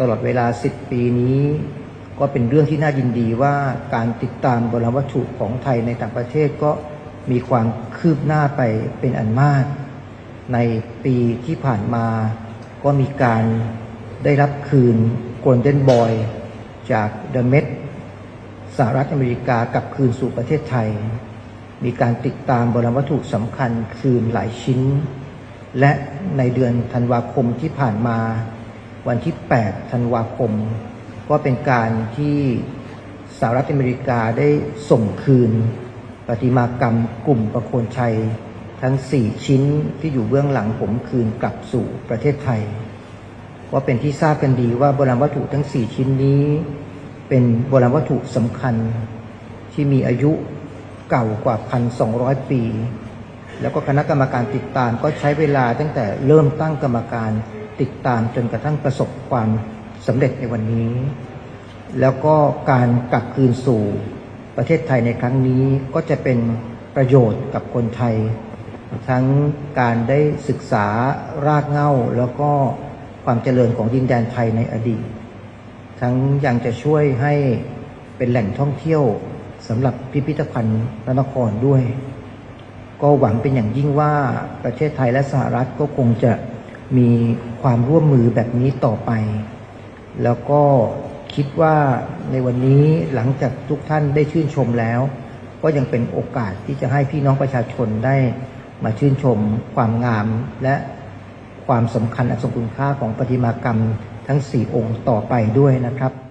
ตลอดเวลา 10 ปีนี้ ก็เป็นเรื่องที่น่ายินดีว่าการติดตามโบราณวัตถุของไทยในต่างประเทศก็มีความคืบหน้าไปเป็นอันมาก ในปีที่ผ่านมาก็มีการได้รับคืน Golden Boy จาก The Met สหรัฐอเมริกากลับคืนสู่ประเทศไทย มีการติดตามโบราณวัตถุสำคัญคืนหลายชิ้น และในเดือนธันวาคมที่ผ่านมา วันที่ 8 ธันวาคม ก็เป็นการที่สหรัฐอเมริกาได้ส่งคืนประติมากรรมกลุ่มประโคนชัย ทั้ง 4 ชิ้นที่อยู่เบื้องหลังผมคืนกลับสู่ประเทศไทย ก็เป็นที่ทราบกันดีว่าโบราณวัตถุทั้ง 4 ชิ้นนี้ เป็นโบราณวัตถุสำคัญที่มีอายุเก่ากว่า 1,200 ปี แล้วก็คณะกรรมการติดตามก็ใช้เวลาตั้งแต่เริ่มตั้งกรรมการ ติดตามจนกระทั่งประสบความสำเร็จในวันนี้ แล้วก็การกลับคืนสู่ประเทศไทยในครั้งนี้ก็จะเป็นประโยชน์กับคนไทย ทั้งการได้ศึกษารากเหง้าแล้วก็ความเจริญของดินแดนไทยในอดีต ทั้งยังจะช่วยให้เป็นแหล่งท่องเที่ยวสำหรับพิพิธภัณฑ์พระนครด้วย ก็หวังเป็นอย่างยิ่งว่าประเทศไทยและสหรัฐก็คงจะ มีความร่วมมือแบบนี้ต่อไป แล้วก็คิดว่าในวันนี้หลังจากทุกท่านได้ชื่นชมแล้ว ก็ยังเป็นโอกาสที่จะให้พี่น้องประชาชนได้มาชื่นชม ความงามและความสำคัญอันทรงคุณค่าของประติมากรรมทั้ง 4 องค์ต่อไปด้วยนะครับ